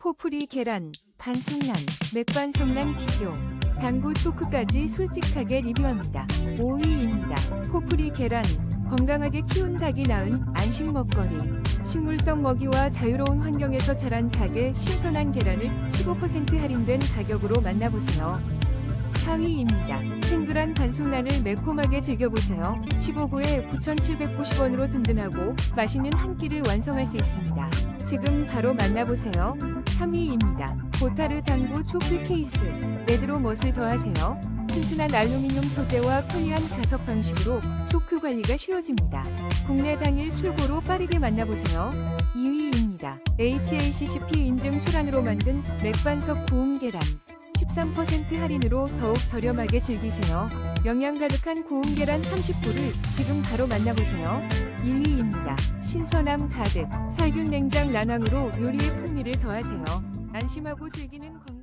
포프리 계란, 반숙란, 맥반석란 비교, 당구 초크까지 솔직하게 리뷰합니다. 5위입니다. 포프리 계란, 건강하게 키운 닭이 낳은 안심 먹거리. 식물성 먹이와 자유로운 환경에서 자란 닭의 신선한 계란을 15% 할인된 가격으로 만나보세요. 4위입니다. 탱글한 반숙란을 매콤하게 즐겨보세요. 15구에 9,790원으로 든든하고 맛있는 한 끼를 완성할 수 있습니다. 지금 바로 만나보세요. 3위입니다. 보타르 당구 초크 케이스. 레드로 멋을 더하세요. 튼튼한 알루미늄 소재와 편리한 자석 방식으로 초크 관리가 쉬워집니다. 국내 당일 출고로 빠르게 만나보세요. 2위입니다. HACCP 인증 초란으로 만든 맥반석 구운 계란. 13% 할인으로 더욱 저렴하게 즐기세요. 영양 가득한 고운 계란 30구를 지금 바로 만나보세요. 1위입니다. 신선함 가득 살균 냉장 난황으로 요리의 풍미를 더하세요. 안심하고 즐기는 건강